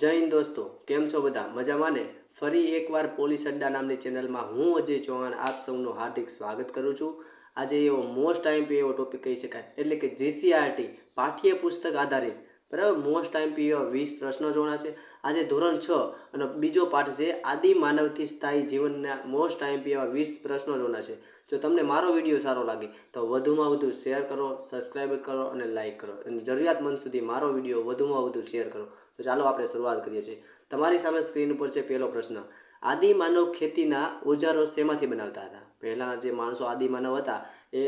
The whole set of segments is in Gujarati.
જય હિન્દ દોસ્તો, કેમ છો બધા? મજામાં ને? ફરી એકવાર પોલીસ અડ્ડા નામની ચેનલમાં હું અજય ચૌહાણ આપ સૌનું હાર્દિક સ્વાગત કરું છું. આજે એવો મોસ્ટ આઈમ્પી એવો ટોપિક કહી શકાય. એટલે કે જીસીઆરટી પાઠ્યપુસ્તક આધારિત બરાબર? મોસ્ટ ટાઈમ પીવા વીસ પ્રશ્નો જોવાના છે આજે ધોરણ છ અને બીજો પાઠ છે, આદિ માનવથી સ્થાયી જીવનના મોસ્ટ ટાઈમ પીવા વીસ પ્રશ્નો જોવાના છે જો તમને મારો વીડિયો સારો લાગે, તો વધુમાં વધુ શેર કરો સબસ્ક્રાઈબ કરો અને લાઇક કરો. અને જરૂરિયાતમંદ સુધી મારો વીડિયો વધુમાં વધુ શેર કરો. તો ચાલો આપણે શરૂઆત કરીએ છીએ. તમારી સામે સ્ક્રીન ઉપર છે પહેલો પ્રશ્ન. આદિ માનવ ખેતીના ઓજારો શેમાંથી બનાવતા હતા? પહેલાંના જે માણસો આદિ માનવ હતા, એ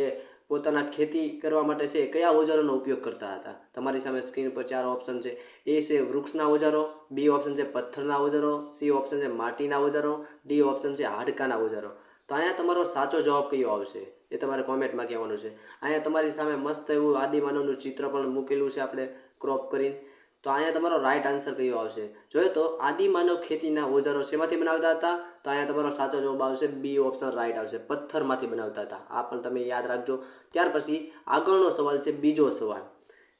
પોતાના ખેતી કરવા માટે છે કયા ઓજારોનો ઉપયોગ કરતા હતા? તમારી સામે સ્ક્રીન પર ચાર ઓપ્શન છે. એ છે વૃક્ષના ઓજારો, બી ઓપ્શન છે પથ્થરના ઓજારો, સી ઓપ્શન છે માટીના ઓજારો, ડી ઓપ્શન છે હાડકાના ઓજારો. તો અહીંયા તમારો સાચો જવાબ કયો આવશે? એ તમારે કોમેન્ટમાં કહેવાનું છે. અહીંયા તમારી સામે મસ્ત એવું આદિમાનવનું ચિત્ર પણ મૂકેલું છે આપણે ક્રોપ કરીને. તો અહીંયા તમારો રાઈટ આન્સર કયો આવશે? જોઈએ તો આદિમાનવ ખેતીના ઓજારો શેમાંથી બનાવતા હતા? તો અહીંયા તમારો સાચો જવાબ આવશે બી ઓપ્શન રાઈટ આવશે. પથ્થરમાંથી બનાવતા હતા. આ પણ તમે યાદ રાખજો. ત્યાર પછી આગળનો સવાલ છે બીજો સવાલ.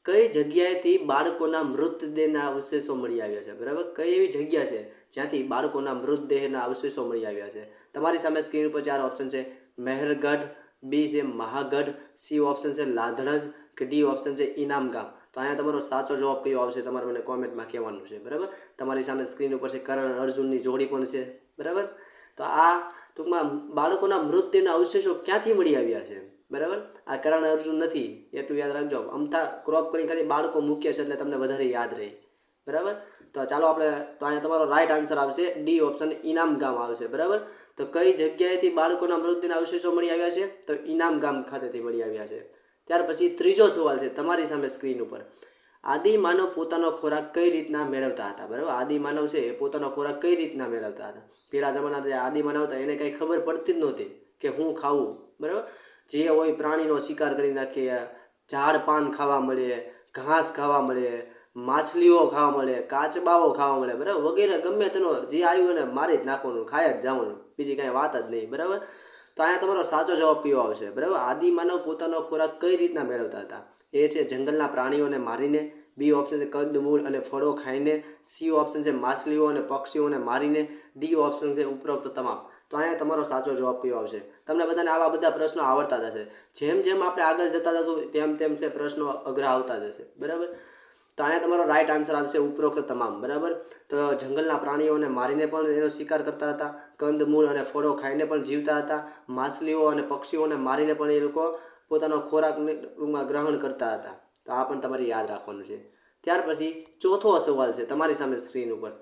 કઈ જગ્યાએથી બાળકોના મૃતદેહના અવશેષો મળી આવ્યા છે? બરાબર? કઈ એવી જગ્યા છે જ્યાંથી બાળકોના મૃતદેહના અવશેષો મળી આવ્યા છે? તમારી સામે સ્ક્રીન ઉપર ચાર ઓપ્શન છે. મહેરગઢ, બી છે મહાગઢ, સી ઓપ્શન છે લાધણજ કે ડી ઓપ્શન છે ઇનામ ગામ તો અહીંયા તમારો સાચો જવાબ કયો આવશે તમારે મને કોમેન્ટમાં કહેવાનું છે, બરાબર? તમારી સામે સ્ક્રીન ઉપર છે કરણ અર્જુનની જોડી પણ છે, બરાબર? તો આ ટૂંકમાં બાળકોના મૃતદેહના અવશેષો ક્યાંથી મળી આવ્યા છે, બરાબર? આ કરણ અર્જુન નથી, એટલું યાદ રાખજો. અમથા ક્રોપ કરી ખાલી બાળકો મૂક્યા છે એટલે તમને વધારે યાદ રહે, બરાબર? તો ચાલો આપણે, તો અહીંયા તમારો રાઈટ આન્સર આવશે. ડી ઓપ્શન ઇનામ ગામ આવશે, બરાબર? તો કઈ જગ્યાએથી બાળકોના મૃતદેહના અવશેષો મળી આવ્યા છે? તો ઇનામ ગામ ખાતેથી મળી આવ્યા છે. ત્યાર પછી ત્રીજો સવાલ છે તમારી સામે સ્ક્રીન ઉપર. આદિ માનવ પોતાનો ખોરાક કઈ રીતના મેળવતા હતા? બરાબર? આદિ માનવ છે એ પોતાનો ખોરાક કઈ રીતના મેળવતા હતા? પહેલા જમાના જે આદિ માનવ હતા એને કંઈ ખબર પડતી જ નહોતી કે હું ખાવું બરાબર? જે હોય પ્રાણીનો શિકાર કરી નાખીએ ઝાડ પાન ખાવા મળે, ઘાસ ખાવા મળે, માછલીઓ ખાવા મળે, કાચબાઓ ખાવા મળે, બરાબર? વગેરે ગમે તેનો જે આવ્યું એને મારી જ નાખવાનું ખાય જ જવાનું. બીજી કાંઈ વાત જ નહીં. બરાબર? તો અહીંયા તમારો સાચો જવાબ કયો આવશે? બરાબર? આદિ માનવ પોતાનો ખોરાક કઈ રીતના મેળવતા હતા? એ છે જંગલના પ્રાણીઓને મારીને બી ઓપ્શન છે કદ, મૂળ અને ફળો ખાઈને સી ઓપ્શન છે માછલીઓ અને પક્ષીઓને મારીને ડી ઓપ્શન છે ઉપરોક્ત તમામ. તો અહીંયા તમારો સાચો જવાબ કયો આવશે? તમને બધાને આવા બધા પ્રશ્નો આવડતા જશે જેમ જેમ આપણે આગળ જતા જશું, તેમ તેમ છે પ્રશ્નો અઘરા આવતા જશે બરાબર? તો અહીંયા તમારો રાઈટ આન્સર આવશે ઉપરોક્ત તમામ, બરાબર? તો જંગલના પ્રાણીઓને મારીને પણ એનો શિકાર કરતા હતા કંદમૂળ અને ફળો ખાઈને પણ જીવતા હતા, માછલીઓ અને પક્ષીઓને મારીને પણ એ લોકો પોતાનો ખોરાકને રૂમમાં ગ્રહણ કરતા હતા. તો આ પણ તમારે યાદ રાખવાનું છે. ત્યાર પછી ચોથો સવાલ છે તમારી સામે સ્ક્રીન ઉપર.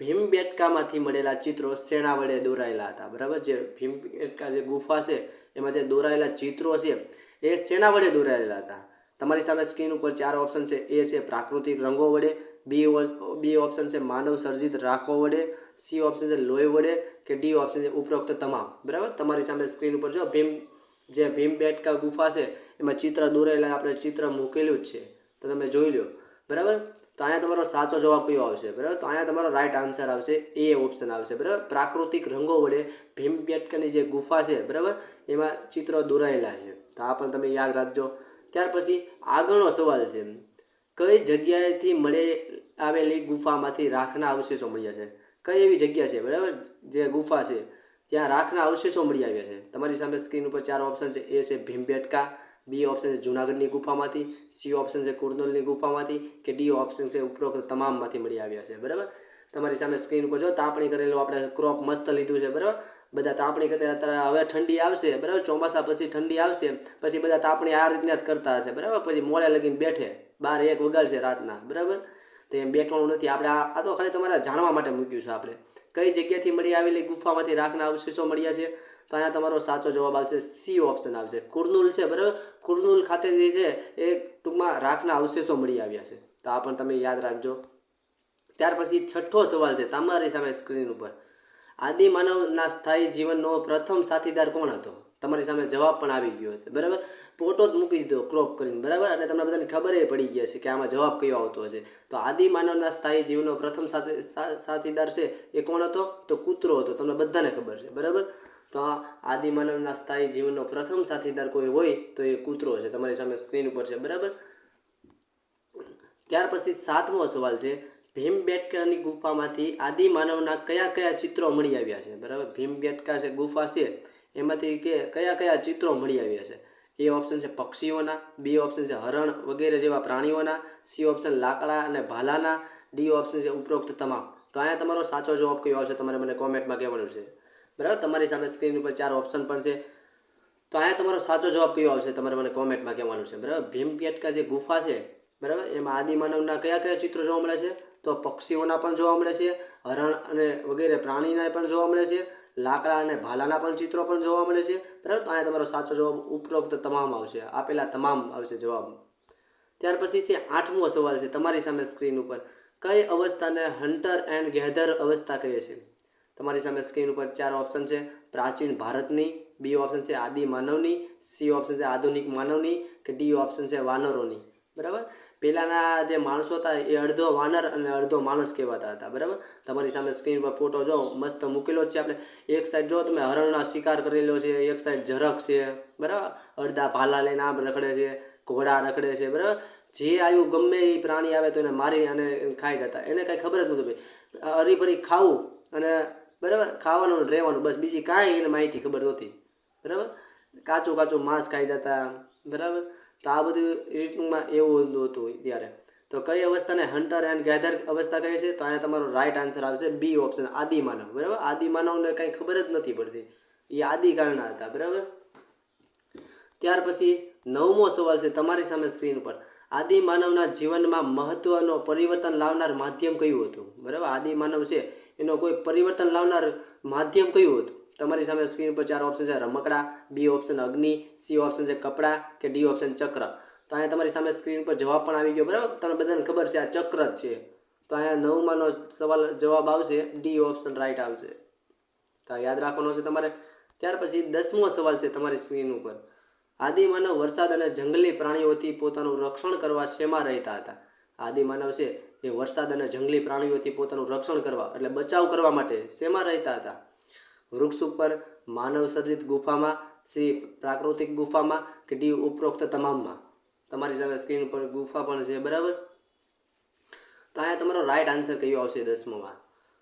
ભીમબેટકામાંથી મળેલા ચિત્રો શેણા વડે દોરાયેલા હતા, બરાબર? જે ભીમબેટકા જે ગુફા છે, એમાં જે દોરાયેલા ચિત્રો છે, એ સેના વડે દોરાયેલા હતા. તમારી સામે સ્ક્રીન ઉપર ચાર ઓપ્શન છે. એ છે પ્રાકૃતિક રંગો વડે બી બી ઓપ્શન છે માનવ સર્જિત રાખો વડે સી ઓપ્શન છે લોહી વડે કે ડી ઓપ્શન છે ઉપરોક્ત તમામ. બરાબર? તમારી સામે સ્ક્રીન ઉપર જો ભીમ, જે ભીમબેટકા ગુફા છે, એમાં ચિત્ર દોરેલા આપણે ચિત્ર મૂકેલું જ છે. તો તમે જોઈ લો. બરાબર? તો અહીંયા તમારો સાચો જવાબ કયો આવશે? બરાબર? તો અહીંયા તમારો રાઈટ આન્સર આવશે. એ ઓપ્શન આવશે. બરાબર? પ્રાકૃતિક રંગો વડે ભીમબેટકાની જે ગુફા છે, બરાબર? એમાં ચિત્રો દોરાયેલા છે. તો આ પણ તમે યાદ રાખજો. ત્યાર પછી આગળનો સવાલ છે, કઈ જગ્યાએથી મળે આવેલી ગુફામાંથી રાખના અવશેષો મળ્યા છે? કઈ એવી જગ્યા છે? બરાબર? જે ગુફા છે, ત્યાં રાખના અવશેષો મળી આવ્યા છે. તમારી સામે સ્ક્રીન ઉપર ચાર ઓપ્શન છે. એ છે ભીમબેટકા, બી ઓપ્શન છે જૂનાગઢની ગુફામાંથી, સી ઓપ્શન છે કુર્નલની ગુફામાંથી કે ડી ઓપ્શન છે ઉપરોક્ત તમામમાંથી મળી આવ્યા છે. બરાબર? તમારી સામે સ્ક્રીન ઉપર જો તાપણી કરેલું આપણે ક્રોપ મસ્ત લીધું છે. બરાબર? બધા તાપણી કરતા અત્યારે હવે ઠંડી આવશે, બરાબર? ચોમાસા પછી ઠંડી આવશે, પછી બધા તાપણી આ રીતના જ કરતા હશે, બરાબર? પછી મોડે લગીને બેઠે, બાર એક વગાડશે રાતના, બરાબર? તો એમ બેઠવાનું નથી. આપણે આ તો ખાલી તમારે જાણવા માટે મૂક્યું છે આપણે. કઈ જગ્યાથી મળી આવેલી ગુફામાંથી રાખના અવશેષો મળ્યા છે? તો અહીંયા તમારો સાચો જવાબ આવશે સી ઓપ્શન આવશે. કુર્નુલ છે, બરાબર? કુર્નુલ ખાતે જે છે એ ટૂંકમાં રાખના અવશેષો મળી આવ્યા છે. તો આ પણ તમે યાદ રાખજો. ત્યાર પછી છઠ્ઠો સવાલ છે, તમારી સામે સ્ક્રીન ઉપર. આદિ માનવના સ્થાયી જીવનનો પ્રથમ સાથીદાર કોણ હતો? તમારી સામે જવાબ પણ આવી ગયો છે બરાબર? ફોટો જ મૂકી દીધો ક્રોપ કરીને, બરાબર? એટલે તમને બધાને ખબર એ પડી ગયા છે કે આમાં જવાબ કયો આવતો હશે. તો આદિ માનવના સ્થાયી જીવનનો પ્રથમ સાથે સાથીદાર છે એ કોણ હતો? તો કૂતરો હતો, તમને બધાને ખબર છે, બરાબર? તો આ આદિ માનવના સ્થાયી જીવનનો પ્રથમ સાથીદાર કોઈ હોય તો એ કૂતરો છે, તમારી સામે સ્ક્રીન ઉપર છે, બરાબર? ત્યાર પછી સાતમો સવાલ છે ભીમબેટકાની ગુફામાંથી આદિ માનવના કયા કયા ચિત્રો મળી આવ્યા છે? બરાબર? ભીમબેટકા જે ગુફા છે, એમાંથી કે કયા કયા ચિત્રો મળી આવ્યા છે? એ ઓપ્શન છે પક્ષીઓના બી ઓપ્શન છે હરણ વગેરે જેવા પ્રાણીઓના સી ઓપ્શન લાકડા અને ભાલાના ડી ઓપ્શન છે ઉપરોક્ત તમામ. તો અહીંયા તમારો સાચો જવાબ કયો આવશે? તમારે મને કોમેન્ટમાં કહેવાનું છે. બરાબર? તમારી સામે સ્ક્રીન ઉપર ચાર ઓપ્શન પણ છે. તો અહીંયા તમારો સાચો જવાબ કયો આવશે? તમારે મને કોમેન્ટમાં કહેવાનું છે. બરાબર? ભીમબેટકા જે ગુફા છે, બરાબર? એમાં આદિમાનવના કયા કયા ચિત્રો જોવા મળે છે? તો પક્ષીઓના પણ જોવા મળે છે, હરણ અને વગેરે પ્રાણીના પણ જોવા મળે છે, લાકડા અને ભાલાના પણ ચિત્રો પણ જોવા મળે છે. પરંતુ અહીંયા તમારો સાચો જવાબ ઉપરોક્ત તમામ આવશે. આપેલા તમામ આવશે જવાબ. ત્યાર પછી છે આઠમો સવાલ છે તમારી સામે સ્ક્રીન ઉપર. કઈ અવસ્થાને હન્ટર એન્ડ ગેધર અવસ્થા કહે છે તમારી સામે સ્ક્રીન ઉપર ચાર ઓપ્શન છે. પ્રાચીન ભારતની બી ઓપ્શન છે આદિ માનવની સી ઓપ્શન છે આધુનિક માનવની, કે ડી ઓપ્શન છે વાનરોની? બરાબર? પહેલાંના જે માણસો હતા એ અડધો વાનર અને અડધો માણસ કહેવાતા હતા, બરાબર? તમારી સામે સ્ક્રીન પર ફોટો જો, મસ્ત મૂકેલો છે આપણે. એક સાઈડ જો તમે હરણના શિકાર કરેલો છે, એક સાઈડ ઝરક છે, બરાબર? અડધા ભાલા લઈને આમ રખડે છે, ઘોડા રખડે છે, બરાબર? જે આવ્યું ગમે એ પ્રાણી આવે તો એને મારી અને ખાઈ જતા. એને કાંઈ ખબર જ નહોતું ભાઈ. હરીભરી ખાવું અને, બરાબર? ખાવાનું રહેવાનું, બસ બીજી કાંઈ એને માહિતી ખબર નહોતી. બરાબર? કાચું કાચું માંસ ખાઈ જતા, બરાબર? તો આ બધું રીતમાં એવું હતું ત્યારે. તો કઈ અવસ્થાને હન્ટર એન્ડ ગેધર અવસ્થા કહે છે? તો અહીંયા તમારો રાઈટ આન્સર આવશે બી ઓપ્શન આદિમાનવ બરાબર? આદિમાનવને કંઈ ખબર જ નથી પડતી. એ આદિકાળના હતા. બરાબર? ત્યાર પછી નવમો સવાલ છે તમારી સામે સ્ક્રીન ઉપર. આદિ માનવના જીવનમાં મહત્વનો પરિવર્તન લાવનાર માધ્યમ કયું હતું? બરાબર? આદિ માનવ છે, એનો કોઈ પરિવર્તન લાવનાર માધ્યમ કયું હતું? તમારી સામે સ્ક્રીન પર ચાર ઓપ્શન છે. રમકડા બી ઓપ્શન અગ્નિ સી ઓપ્શન છે કપડાં કે ડી ઓપ્શન ચક્ર. તો અહીંયા તમારી સામે સ્ક્રીન પર જવાબ પણ આવી ગયો, બરાબર? તમને બધાને ખબર છે આ ચક્ર જ છે. તો અહીંયા નવમાંનો સવાલ, જવાબ આવશે ડી ઓપ્શન રાઈટ આવશે. તો યાદ રાખવાનો છે તમારે. ત્યાર પછી દસમો સવાલ છે તમારી સ્ક્રીન ઉપર. આદિમાનવ વરસાદ અને જંગલી પ્રાણીઓથી પોતાનું રક્ષણ કરવા શેમાં રહેતા હતા? આદિમાનવ છે એ વરસાદ અને જંગલી પ્રાણીઓથી પોતાનું રક્ષણ કરવા, એટલે બચાવ કરવા માટે શેમાં રહેતા હતા? વૃક્ષ ઉપર માનવ સર્જિત ગુફામાં સી પ્રાકૃતિક ગુફામાં કે ડી ઉપરોક્ત તમામમાં? તમારી સામે સ્ક્રીન ઉપર ગુફા પણ છે, બરાબર? તો અહીંયા તમારો રાઈટ આન્સર કયો આવશે દસમોમાં?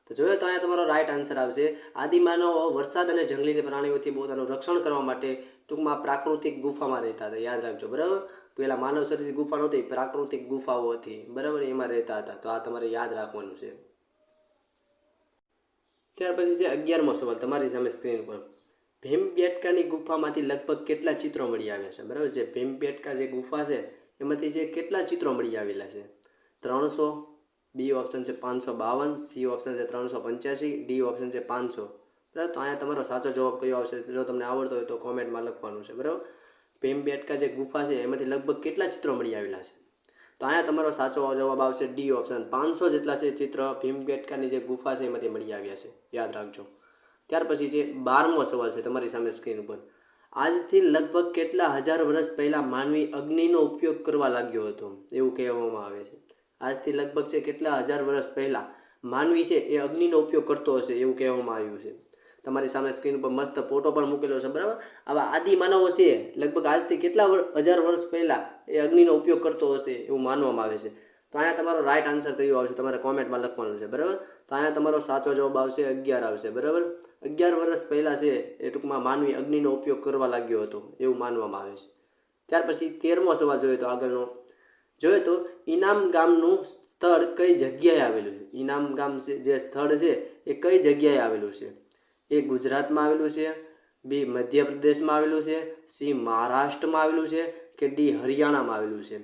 તો જોયો તો અહીંયા તમારો રાઈટ આન્સર આવશે. આદિમાનવો વરસાદ અને જંગલી પ્રાણીઓથી પોતાનું રક્ષણ કરવા માટે ટૂંકમાં પ્રાકૃતિક ગુફામાં રહેતા હતા. યાદ રાખજો, બરાબર? પહેલાં માનવ સર્જિત ગુફા નહોતી, પ્રાકૃતિક ગુફાઓ હતી. બરાબર? એમાં રહેતા હતા. તો આ તમારે યાદ રાખવાનું છે. ત્યાર પછી છે અગિયારમો સવાલ, તમારી સામે સ્ક્રીન પર ભીમબેટકાની ગુફામાંથી લગભગ કેટલા ચિત્રો મળી આવ્યા છે? બરાબર જે ભીમબેટકા જે ગુફા છે, એમાંથી જે કેટલા ચિત્રો મળી આવેલા છે? ત્રણસો, બી ઓપ્શન છે પાંચસો બાવન, સી ઓપ્શન છે ત્રણસો પંચ્યાસી, ડી ઓપ્શન છે પાંચસો. બરાબર? તો અહીંયા તમારો સાચો જવાબ કયો આવશે? જો તમને આવડતો હોય તો કોમેન્ટમાં લખવાનું છે. બરાબર? ભીમ બેટકા જે ગુફા છે, એમાંથી લગભગ કેટલા ચિત્રો મળી આવેલા છે? તો અહીંયા તમારો સાચો જવાબ આવશે ડી ઓપ્શન પાંચસો જેટલા છે ચિત્ર ભીમબેટકાની જે ગુફા છે એમાંથી મળી આવ્યા છે. યાદ રાખજો. ત્યાર પછી છે બારમો સવાલ છે તમારી સામે સ્ક્રીન ઉપર. આજથી લગભગ કેટલા હજાર વર્ષ પહેલાં માનવી અગ્નિનો ઉપયોગ કરવા લાગ્યો હતો? એવું કહેવામાં આવે છે. આજથી લગભગ છે કેટલા હજાર વર્ષ પહેલાં માનવી છે એ અગ્નિનો ઉપયોગ કરતો હશે એવું કહેવામાં આવ્યું છે. તમારી સામે સ્ક્રીન ઉપર મસ્ત ફોટો પણ મૂકેલો છે, બરાબર? આવા આદિ માનવો છે લગભગ આજથી કેટલા હજાર વર્ષ પહેલાં એ અગ્નિનો ઉપયોગ કરતો હશે એવું માનવામાં આવે છે. તો અહીંયા તમારો રાઈટ આન્સર કયો આવશે? તમારે કોમેન્ટમાં લખવાનું છે, બરાબર? તો અહીંયા તમારો સાચો જવાબ આવશે અગિયાર આવશે, બરાબર? અગિયાર વર્ષ પહેલાં છે એ ટૂંકમાં માનવી અગ્નિનો ઉપયોગ કરવા લાગ્યો હતો, એવું માનવામાં આવે છે. ત્યાર પછી તેરમો સવાલ જોઈએ તો આગળનો. જોઈએ તો ઇનામ ગામનું સ્થળ કઈ જગ્યાએ આવેલું છે? ઇનામ ગામ છે, જે સ્થળ છે એ કઈ જગ્યાએ આવેલું છે? એ ગુજરાતમાં આવેલું છે, બી મધ્યપ્રદેશમાં આવેલું છે, સી મહારાષ્ટ્રમાં આવેલું છે કે ડી હરિયાણામાં આવેલું છે.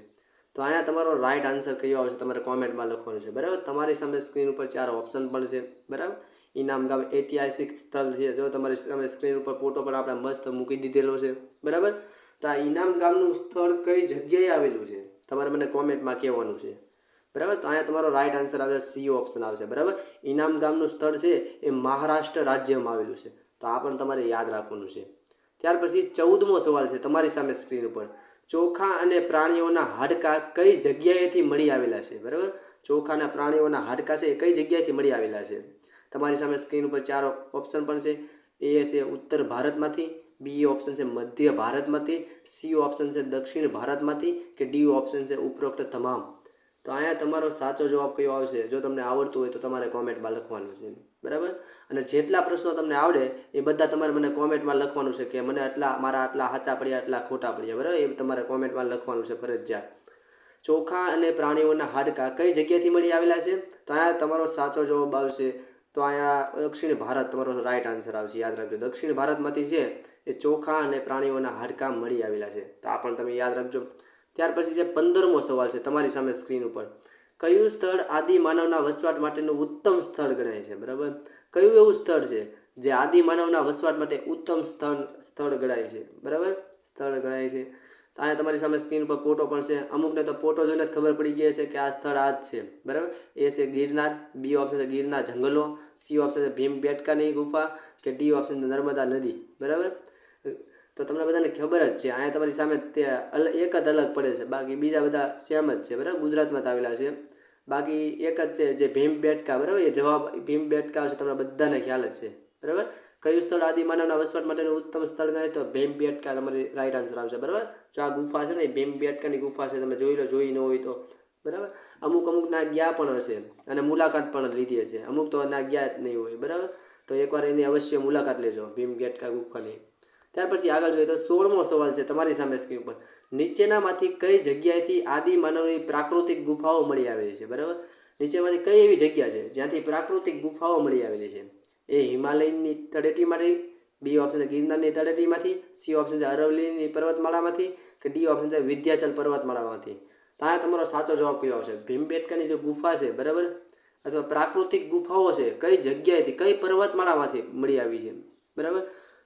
તો અહીંયા તમારો રાઈટ આન્સર કયો આવશે તમારે કોમેન્ટમાં લખવાનું છે, બરાબર? તમારી સામે સ્ક્રીન ઉપર ચાર ઓપ્શન પણ છે, બરાબર? ઇનામ ગામ ઐતિહાસિક સ્થળ છે, જો તમારી સામે સ્ક્રીન ઉપર ફોટો પણ આપણે મસ્ત મૂકી દીધેલો છે, બરાબર? તો આ ઇનામ ગામનું સ્થળ કઈ જગ્યાએ આવેલું છે? તમારે મને કોમેન્ટમાં કહેવાનું છે. બરાબર? તો અહીંયા તમારો રાઈટ આન્સર આવશે સી ઓપ્શન આવશે બરાબર? ઇનામ ગામનું સ્થળ છે એ મહારાષ્ટ્ર રાજ્યમાં આવેલું છે. તો આ પણ તમારે યાદ રાખવાનું છે. ત્યાર પછી ચૌદમો સવાલ છે તમારી સામે સ્ક્રીન ઉપર. ચોખા અને પ્રાણીઓના હાડકાં કઈ જગ્યાએથી મળી આવેલા છે? બરાબર? ચોખાના પ્રાણીઓના હાડકાં છે એ કઈ જગ્યાએથી મળી આવેલા છે? તમારી સામે સ્ક્રીન ઉપર ચાર ઓપ્શન પણ છે. એ છે ઉત્તર ભારતમાંથી બી ઓપ્શન છે મધ્ય ભારતમાંથી સી ઓપ્શન છે દક્ષિણ ભારતમાંથી કે ડી ઓપ્શન છે ઉપરોક્ત તમામ. તો અહીંયા તમારો સાચો જવાબ કયો આવશે? જો તમને આવડતું હોય તો તમારે કોમેન્ટમાં લખવાનું છે. બરાબર? અને જેટલા પ્રશ્નો તમને આવડે એ બધા તમારે મને કોમેન્ટમાં લખવાનું છે કે મને આટલા, મારા આટલા સાચા પડ્યા, આટલા ખોટા પડ્યા. બરાબર? એ તમારે કોમેન્ટમાં લખવાનું છે ફરજિયાત. ચોખા અને પ્રાણીઓના હાડકાં કઈ જગ્યાએથી મળી આવેલા છે? તો અહીંયા તમારો સાચો જવાબ આવશે. તો અહીંયા દક્ષિણ ભારત તમારો રાઈટ આન્સર આવશે. યાદ રાખજો. દક્ષિણ ભારતમાંથી છે એ ચોખા અને પ્રાણીઓના હાડકાં મળી આવેલા છે. તો આ પણ તમે યાદ રાખજો. ત્યાર પછી છે પંદરમો સવાલ છે તમારી સામે સ્ક્રીન ઉપર. કયું સ્થળ આદિ માનવના વસવાટ માટેનું ઉત્તમ સ્થળ ગણાય છે? બરાબર? કયું એવું સ્થળ છે જે આદિ માનવના વસવાટ માટે ઉત્તમ સ્થળ સ્થળ ગણાય છે? બરાબર? સ્થળ ગણાય છે. તો અહીંયા તમારી સામે સ્ક્રીન ઉપર ફોટો પણ છે. અમુકને તો ફોટો જોઈને જ ખબર પડી ગઈ છે કે આ સ્થળ આ જ છે. બરાબર? એ છે ગિરનાર, બી ઓપ્શન છે ગિરનાર જંગલો, સી ઓપ્શન છે ભીમ બેટકાની ગુફા, કે ડી ઓપ્શન છે નર્મદા નદી. બરાબર? તો તમને બધાને ખબર જ છે, અહીંયા તમારી સામે તે એક જ અલગ પડે છે. બાકી બીજા બધા સેમ જ છે, બરાબર? ગુજરાતમાં આવેલા છે. બાકી એક જ છે, જે ભીમ બેટકા, બરાબર? એ જવાબ, ભીમ બેટકા છે તમને બધાને ખ્યાલ જ છે. બરાબર? કયું સ્થળ આદિ માનવના વસવાટ માટેનું ઉત્તમ સ્થળ ગણાય? તો ભીમ બેટકા તમારી રાઈટ આન્સર આવશે, બરાબર? જો આ ગુફા છે ને એ ભીમ બેટકાની ગુફા છે, તમે જોઈ લો, જોઈ ન હોય તો, બરાબર? અમુક અમુક ના ગયા પણ હશે, અને મુલાકાત પણ લીધી હશે. અમુક તો ના ગયા જ નહીં હોય, બરાબર? તો એકવાર એની અવશ્ય મુલાકાત લેજો, ભીમ બેટકા ગુફાની. ત્યાર પછી આગળ જોઈએ તો સોળમો સવાલ છે તમારી સામે સ્ક્રીન પર નીચેનામાંથી કઈ જગ્યાએથી આદિ માનવની પ્રાકૃતિક ગુફાઓ મળી આવેલી છે? બરાબર? નીચેમાંથી કઈ એવી જગ્યા છે જ્યાંથી પ્રાકૃતિક ગુફાઓ મળી આવેલી છે? એ હિમાલયની તળેટીમાંથી, બી ઓપ્શન છે ગિરનારની તળેટીમાંથી, સી ઓપ્શન છે અરવલ્લીની પર્વતમાળામાંથી કે ડી ઓપ્શન છે વિદ્યાચલ પર્વતમાળામાંથી? તો આ તમારો સાચો જવાબ કયો આવશે? ભીમબેટકાની જે ગુફા છે, બરાબર? અથવા પ્રાકૃતિક ગુફાઓ છે, કઈ જગ્યાએથી, કઈ પર્વતમાળામાંથી મળી આવી છે? બરાબર?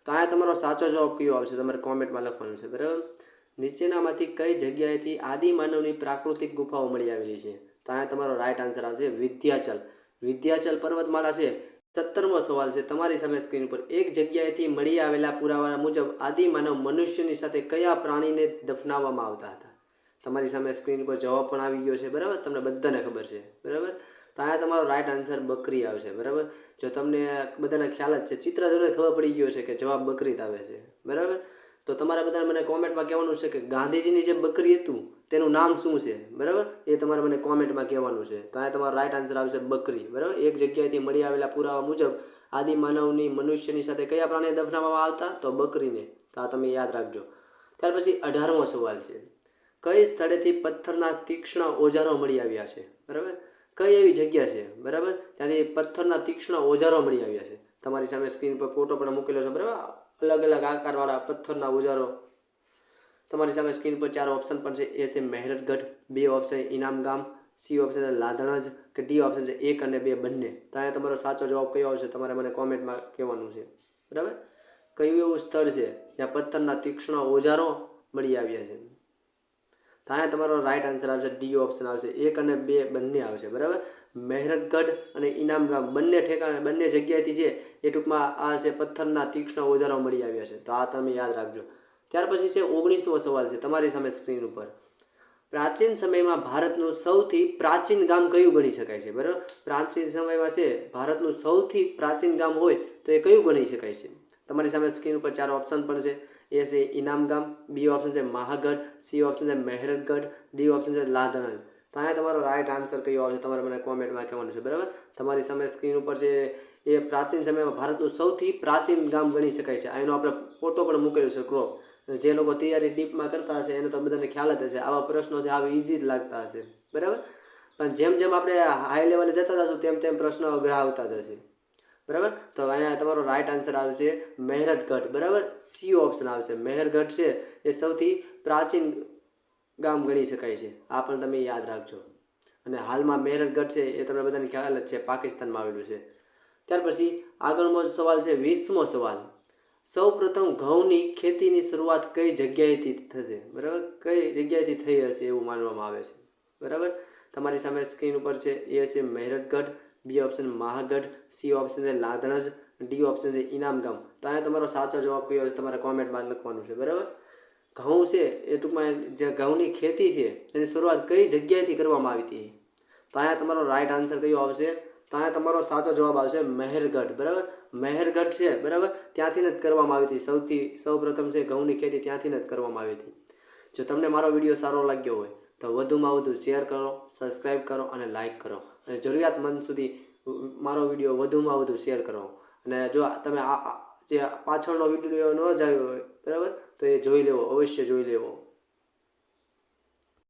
તો આ તમારો સાચો જવાબ કયો આવશે? તમારે કોમેન્ટમાં લખવાનું છે, બરાબર? નીચેનામાંથી કઈ જગ્યાએથી આદિ માનવની પ્રાકૃતિક ગુફાઓ મળી આવેલી છે? તો આ તમારો રાઈટ આન્સર આવશે વિદ્યાચલ વિદ્યાચલ પર્વતમાળા છે. સત્તરમો સવાલ છે. તમારી સામે સ્ક્રીન ઉપર એક જગ્યાએથી મળી આવેલા પુરાવા મુજબ આદિ માનવ મનુષ્યની સાથે કયા પ્રાણીને દફનાવવામાં આવતા હતા? તમારી સામે સ્ક્રીન ઉપર જવાબ પણ આવી ગયો છે, બરાબર? તમને બધાને ખબર છે, બરાબર? તો આ તમારો રાઈટ આન્સર બકરી આવશે, બરાબર? જો તમને બધાને ખ્યાલ જ છે, ચિત્ર જોઈને ખબર પડી ગયો છે કે જવાબ બકરી જ આવે છે, બરાબર? તો તમારે બધાને મને કોમેન્ટમાં કહેવાનું છે કે ગાંધીજીની જે બકરી હતું, તેનું નામ શું છે, બરાબર? એ તમારે મને કોમેન્ટમાં કહેવાનું છે. તો આ તમારો રાઈટ આન્સર આવશે બકરી, બરાબર? એક જગ્યાએથી મળી આવેલા પુરાવા મુજબ, આદિ માનવની મનુષ્યની સાથે કયા પ્રાણી દફનાવવામાં આવતા? તો બકરીને. તો આ તમે યાદ રાખજો. ત્યાર પછી અઢારમો સવાલ છે. કઈ સ્થળેથી પથ્થરના તીક્ષ્ણ ઓજારો મળી આવ્યા છે, બરાબર? કઈ એવી જગ્યા છે? બરાબર? ત્યાંથી પથ્થરના તીક્ષ્ણ ઓજારો મળી આવ્યા છે. તમારી સામે સ્ક્રીન પર ફોટો પણ મૂકેલો છે, બરાબર? અલગ અલગ આકારવાળા પથ્થરના ઓજારો. તમારી સામે સ્ક્રીન પર ચાર ઓપ્શન પણ છે. એ છે મહેરતગઢ, બે ઓપ્શન ઇનામ ગામ સી ઓપ્શન છે લાધણજ કે ડી ઓપ્શન છે એક અને બે બંને. તો અહીંયા તમારો સાચો જવાબ કયો આવશે? તમારે મને કોમેન્ટમાં કહેવાનું છે. બરાબર? કયું એવું સ્થળ છે જ્યાં પથ્થરના તીક્ષ્ણ ઓજારો મળી આવ્યા છે? તો અહીંયા તમારો રાઈટ આન્સર આવશે ડી ઓપ્શન આવશે, એક અને બે બંને આવશે, બરાબર? મહેરતગઢ અને ઇનામ ગામ બંને ઠેકાણે, બંને જગ્યાએથી છે, એ ટૂંકમાં આ છે પથ્થરના તીક્ષ્ણ ઓજારો મળી આવ્યા છે. તો આ તમે યાદ રાખજો. ત્યાર પછી છે ઓગણીસમો સવાલ છે, તમારી સામે સ્ક્રીન ઉપર. પ્રાચીન સમયમાં ભારતનું સૌથી પ્રાચીન ગામ કયું ગણી શકાય છે, બરાબર? પ્રાચીન સમયમાં છે, ભારતનું સૌથી પ્રાચીન ગામ હોય તો એ કયું ગણી શકાય છે? તમારી સામે સ્ક્રીન ઉપર ચાર ઓપ્શન પણ છે. એ છે ઇનામ ગામ બી ઓપ્શન છે મહાગઢ સી ઓપ્શન છે મહેરતગઢ ડી ઓપ્શન છે લાધણજ તો અહીંયા તમારો રાઈટ આન્સર કયો આવશે? તમારે મને કોમેન્ટમાં કહેવાનું છે, બરાબર? તમારી સામે સ્ક્રીન ઉપર છે એ પ્રાચીન સમયમાં ભારતનું સૌથી પ્રાચીન ગામ ગણી શકાય છે. એનો આપણે ફોટો પણ મૂકેલો છે ક્રોપ જે લોકો તૈયારી ડીપમાં કરતા હશે, એને તો બધાને ખ્યાલ જ હશે. આવા પ્રશ્નો છે, આવા ઇઝી જ લાગતા હશે. બરાબર? પણ જેમ જેમ આપણે હાઈ લેવલે જતા જશું, તેમ તેમ પ્રશ્નો અઘરા આવતા જશે. બરાબર? તો અહીંયા તમારો રાઈટ આન્સર આવશે મહેરતગઢ બરાબર? સી ઓપ્શન આવશે. મહેરગઢ છે એ સૌથી પ્રાચીન ગામ ગણી શકાય છે. આ પણ તમે યાદ રાખજો. અને હાલમાં મહેરતગઢ છે એ તમને બધાને ખ્યાલ જ છે. પાકિસ્તાનમાં આવેલું છે. ત્યાર પછી આગળનો સવાલ છે, વીસમો સવાલ. સૌ પ્રથમ ઘઉંની ખેતીની શરૂઆત કઈ જગ્યાએથી થશે? બરાબર? કઈ જગ્યાએથી થઈ હશે એવું માનવામાં આવે છે. બરાબર? તમારી સામે સ્ક્રીન ઉપર છે. એ છે મહેરતગઢ B option Mahagadh, C option છે લાધણજ, ડી ઓપ્શન છે ઇનામગામ તો અહીંયા તમારો સાચો જવાબ કયો છે તમારે કોમેન્ટમાં લખવાનું છે, બરાબર? ઘઉં છે, એ ટૂંકમાં જે ઘઉંની ખેતી છે, એની શરૂઆત કઈ જગ્યાએથી કરવામાં આવી હતી? તો અહીંયા તમારો રાઈટ આન્સર કયો આવશે? તો અહીંયા તમારો સાચો જવાબ આવશે મહેરગઢ, બરાબર? મહેરગઢ છે, બરાબર? ત્યાંથી જ કરવામાં આવી હતી. સૌથી સૌ પ્રથમ છે ઘઉંની ખેતી ત્યાંથી જ કરવામાં આવી હતી. જો તમને મારો વીડિયો સારો લાગ્યો હોય તો વધુમાં વધુ શેર કરો સબસ્ક્રાઈબ કરો અને લાઇક કરો. અને જરૂરિયાતમંદ સુધી મારો વીડિયો વધુમાં વધુ શેર કરો. અને જો તમે આ જે પાછળનો વીડિયો ન જ આવ્યો હોય, બરાબર? તો એ જોઈ લેવો, અવશ્ય જોઈ લેવો.